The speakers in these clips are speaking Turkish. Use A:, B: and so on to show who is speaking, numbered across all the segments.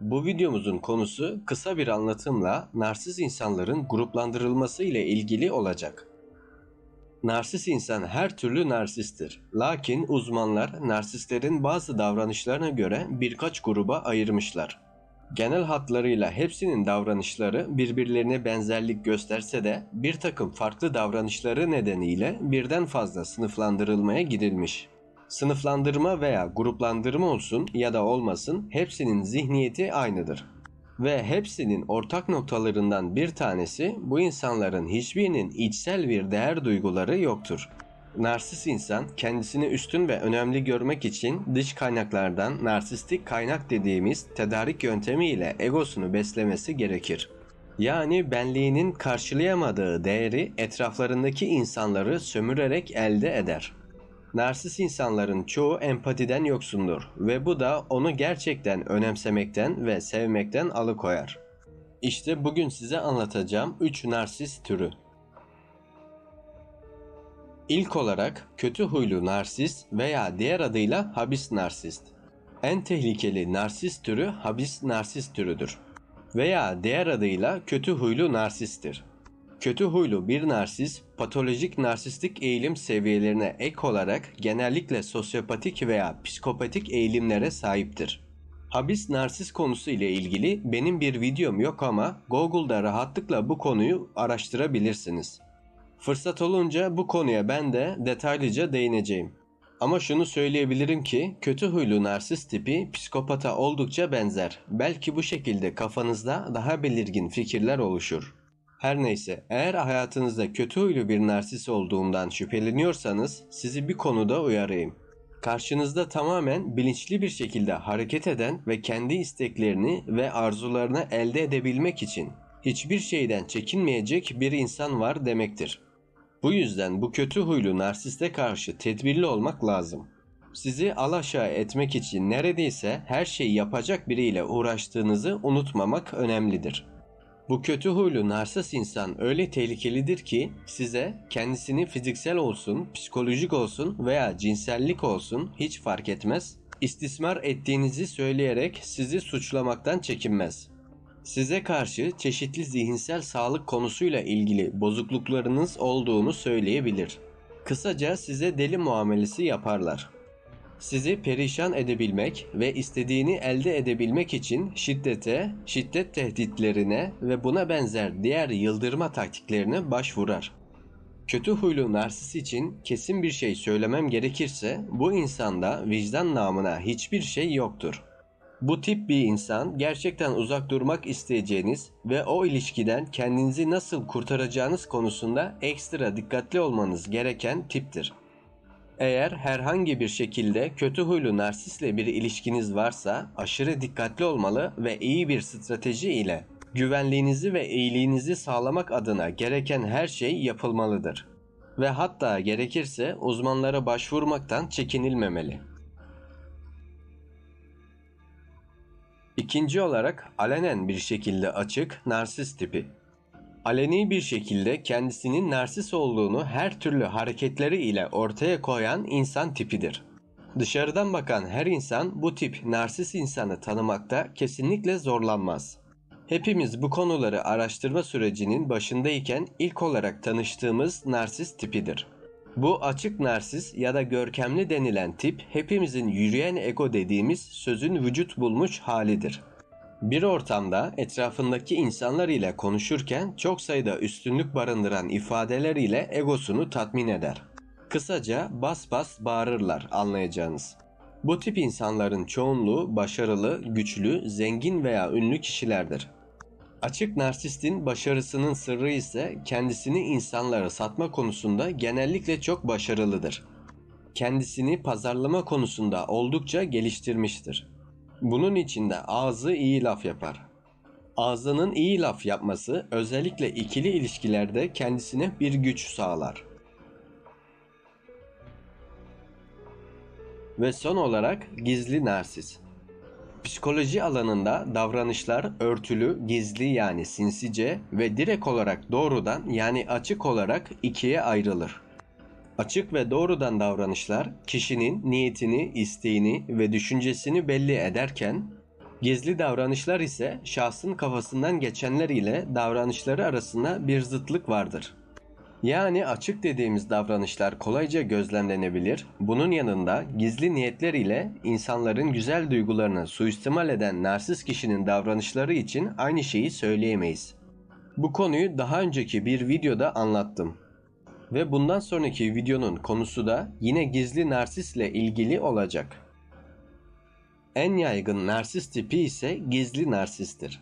A: Bu videomuzun konusu kısa bir anlatımla narsiz insanların gruplandırılması ile ilgili olacak. Narsis insan her türlü narsisttir. Lakin uzmanlar narsistlerin bazı davranışlarına göre birkaç gruba ayırmışlar. Genel hatlarıyla hepsinin davranışları birbirlerine benzerlik gösterse de bir takım farklı davranışları nedeniyle birden fazla sınıflandırılmaya gidilmiş. Sınıflandırma veya gruplandırma olsun ya da olmasın hepsinin zihniyeti aynıdır. Ve hepsinin ortak noktalarından bir tanesi bu insanların hiçbirinin içsel bir değer duyguları yoktur. Narsis insan kendisini üstün ve önemli görmek için dış kaynaklardan narsistik kaynak dediğimiz tedarik yöntemi ile egosunu beslemesi gerekir. Yani benliğinin karşılayamadığı değeri etraflarındaki insanları sömürerek elde eder. Narsis insanların çoğu empatiden yoksundur ve bu da onu gerçekten önemsemekten ve sevmekten alıkoyar. İşte bugün size anlatacağım 3 narsis türü. İlk olarak kötü huylu narsist veya diğer adıyla habis narsist. En tehlikeli narsist türü habis narsist türüdür. Veya diğer adıyla kötü huylu narsisttir. Kötü huylu bir narsist, patolojik narsistik eğilim seviyelerine ek olarak genellikle sosyopatik veya psikopatik eğilimlere sahiptir. Habis narsist konusu ile ilgili benim bir videom yok ama Google'da rahatlıkla bu konuyu araştırabilirsiniz. Fırsat olunca bu konuya ben de detaylıca değineceğim. Ama şunu söyleyebilirim ki kötü huylu narsist tipi psikopata oldukça benzer. Belki bu şekilde kafanızda daha belirgin fikirler oluşur. Her neyse, eğer hayatınızda kötü huylu bir narsist olduğundan şüpheleniyorsanız sizi bir konuda uyarayım. Karşınızda tamamen bilinçli bir şekilde hareket eden ve kendi isteklerini ve arzularını elde edebilmek için hiçbir şeyden çekinmeyecek bir insan var demektir. Bu yüzden bu kötü huylu narsiste karşı tedbirli olmak lazım. Sizi alaşağı etmek için neredeyse her şeyi yapacak biriyle uğraştığınızı unutmamak önemlidir. Bu kötü huylu narsist insan öyle tehlikelidir ki size kendisini fiziksel olsun, psikolojik olsun veya cinsellik olsun hiç fark etmez, istismar ettiğinizi söyleyerek sizi suçlamaktan çekinmez. Size karşı çeşitli zihinsel sağlık konusuyla ilgili bozukluklarınız olduğunu söyleyebilir. Kısaca size deli muamelesi yaparlar. Sizi perişan edebilmek ve istediğini elde edebilmek için şiddete, şiddet tehditlerine ve buna benzer diğer yıldırma taktiklerine başvurar. Kötü huylu narsis için kesin bir şey söylemem gerekirse bu insanda vicdan namına hiçbir şey yoktur. Bu tip bir insan gerçekten uzak durmak isteyeceğiniz ve o ilişkiden kendinizi nasıl kurtaracağınız konusunda ekstra dikkatli olmanız gereken tiptir. Eğer herhangi bir şekilde kötü huylu narsisle bir ilişkiniz varsa aşırı dikkatli olmalı ve iyi bir strateji ile güvenliğinizi ve iyiliğinizi sağlamak adına gereken her şey yapılmalıdır. Ve hatta gerekirse uzmanlara başvurmaktan çekinilmemeli. İkinci olarak alenen bir şekilde açık narsist tipi. Aleni bir şekilde kendisinin narsis olduğunu her türlü hareketleri ile ortaya koyan insan tipidir. Dışarıdan bakan her insan bu tip narsis insanı tanımakta kesinlikle zorlanmaz. Hepimiz bu konuları araştırma sürecinin başındayken ilk olarak tanıştığımız narsis tipidir. Bu açık narsis ya da görkemli denilen tip hepimizin yürüyen ego dediğimiz sözün vücut bulmuş halidir. Bir ortamda etrafındaki insanlar ile konuşurken çok sayıda üstünlük barındıran ifadeler ile egosunu tatmin eder. Kısaca bas bas bağırırlar anlayacağınız. Bu tip insanların çoğunluğu başarılı, güçlü, zengin veya ünlü kişilerdir. Açık narsistin başarısının sırrı ise kendisini insanlara satma konusunda genellikle çok başarılıdır. Kendisini pazarlama konusunda oldukça geliştirmiştir. Bunun için de ağzı iyi laf yapar. Ağzının iyi laf yapması özellikle ikili ilişkilerde kendisine bir güç sağlar. Ve son olarak gizli narsis. Psikoloji alanında davranışlar örtülü, gizli yani sinsice ve direkt olarak doğrudan yani açık olarak ikiye ayrılır. Açık ve doğrudan davranışlar kişinin niyetini, isteğini ve düşüncesini belli ederken Gizli davranışlar ise şahsın kafasından geçenler ile davranışları arasında bir zıtlık vardır. Yani açık dediğimiz davranışlar kolayca gözlemlenebilir. Bunun yanında gizli niyetler ile insanların güzel duygularını suistimal eden narsist kişinin davranışları için aynı şeyi söyleyemeyiz. Bu konuyu daha önceki bir videoda anlattım. Ve bundan sonraki videonun konusu da yine gizli narsistle ilgili olacak. En yaygın narsist tipi ise gizli narsisttir.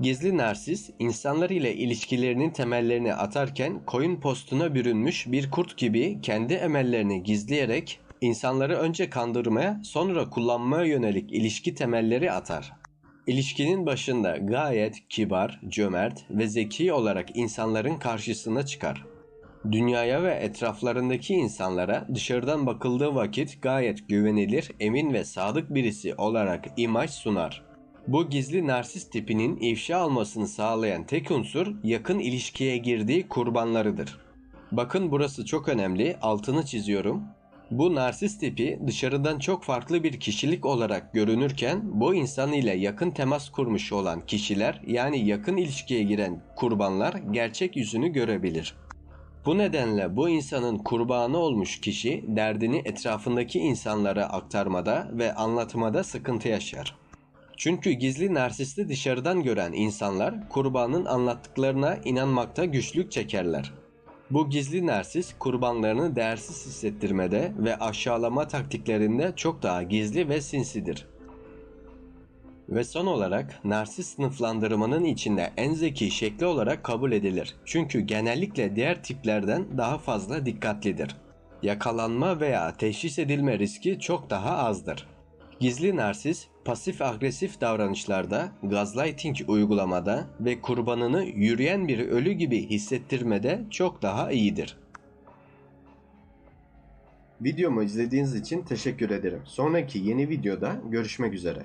A: Gizli narsis, insanlar ile ilişkilerinin temellerini atarken koyun postuna bürünmüş bir kurt gibi kendi emellerini gizleyerek insanları önce kandırmaya sonra kullanmaya yönelik ilişki temelleri atar. İlişkinin başında gayet kibar, cömert ve zeki olarak insanların karşısına çıkar. Dünyaya ve etraflarındaki insanlara dışarıdan bakıldığı vakit gayet güvenilir, emin ve sadık birisi olarak imaj sunar. Bu gizli narsist tipinin ifşa almasını sağlayan tek unsur yakın ilişkiye girdiği kurbanlarıdır. Bakın burası çok önemli, altını çiziyorum. Bu narsist tipi dışarıdan çok farklı bir kişilik olarak görünürken bu insan ile yakın temas kurmuş olan kişiler yani yakın ilişkiye giren kurbanlar gerçek yüzünü görebilir. Bu nedenle bu insanın kurbanı olmuş kişi derdini etrafındaki insanlara aktarmada ve anlatmada sıkıntı yaşar. Çünkü gizli narsisti dışarıdan gören insanlar kurbanın anlattıklarına inanmakta güçlük çekerler. Bu gizli narsis kurbanlarını değersiz hissettirmede ve aşağılama taktiklerinde çok daha gizli ve sinsidir. Ve son olarak narsist sınıflandırmanın içinde en zeki şekli olarak kabul edilir. Çünkü genellikle diğer tiplerden daha fazla dikkatlidir. Yakalanma veya teşhis edilme riski çok daha azdır. Gizli narsis pasif agresif davranışlarda, gaslighting uygulamada ve kurbanını yürüyen bir ölü gibi hissettirmede çok daha iyidir. Videomu izlediğiniz için teşekkür ederim. Sonraki yeni videoda görüşmek üzere.